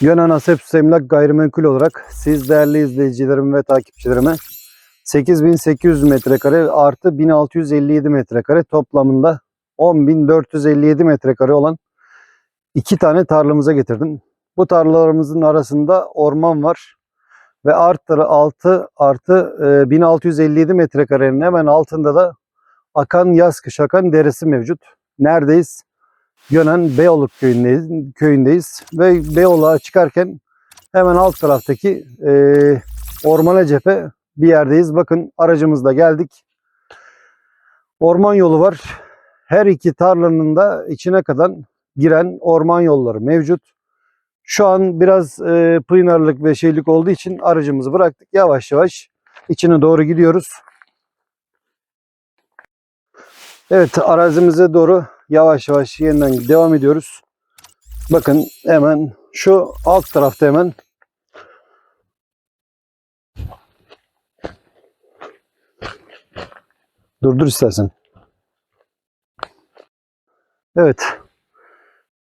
Gönen Asepsus Emlak Gayrimenkul olarak siz değerli izleyicilerim ve takipçilerime 8800 metrekare artı 1657 metrekare toplamında 10.457 metrekare olan iki tane tarlamıza getirdim. Bu tarlalarımızın arasında orman var ve artı 6 artı e, 1657 metrekarenin hemen altında da akan yaz kış akan deresi mevcut. Neredeyiz? Gönen Beyoğlu köyündeyiz, köyündeyiz ve Beyoğlu'na çıkarken hemen alt taraftaki e, ormana cephe bir yerdeyiz. Bakın aracımızla geldik. Orman yolu var. Her iki tarlanın da içine kadar giren orman yolları mevcut. Şu an biraz e, pınarlık ve şeylik olduğu için aracımızı bıraktık. Yavaş yavaş içine doğru gidiyoruz. Evet arazimize doğru yavaş yavaş yeniden devam ediyoruz. Bakın hemen şu alt tarafta hemen Durdur istersen. Evet.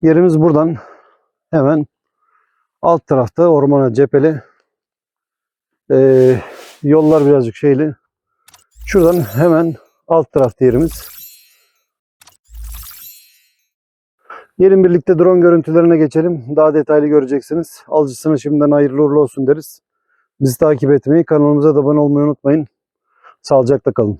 Yerimiz buradan hemen alt tarafta ormana cepheli. Ee, yollar birazcık şeyli. Şuradan hemen alt tarafta yerimiz. Gelin birlikte drone görüntülerine geçelim. Daha detaylı göreceksiniz. Alıcısına şimdiden hayırlı uğurlu olsun deriz. Bizi takip etmeyi, kanalımıza da abone olmayı unutmayın. Sağlıcakla kalın.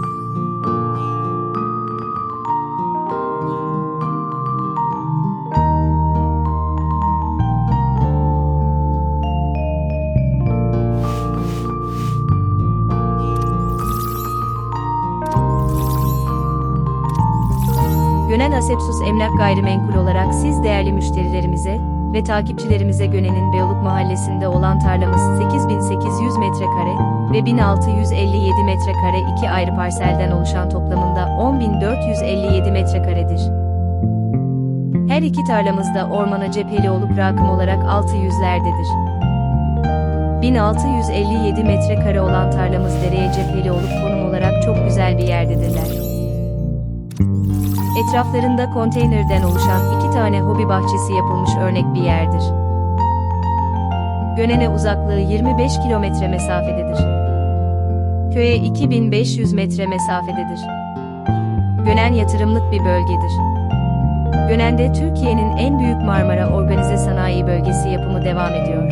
Gönen Asepsus Emlak Gayrimenkul olarak siz değerli müşterilerimize ve takipçilerimize Gönen'in Beyoğluk Mahallesi'nde olan tarlamız 8800 metrekare ve 1657 metrekare iki ayrı parselden oluşan toplamında 10457 metrekaredir. Her iki tarlamızda ormana cepheli olup rakım olarak 600'lerdedir. 1657 metrekare olan tarlamız dereye cepheli olup konum olarak çok güzel bir yerdedirler. Etraflarında konteynerden oluşan iki tane hobi bahçesi yapılmış örnek bir yerdir. Gönen'e uzaklığı 25 kilometre mesafededir. Köye 2500 metre mesafededir. Gönen yatırımlık bir bölgedir. Gönen'de Türkiye'nin en büyük Marmara Organize Sanayi Bölgesi yapımı devam ediyor.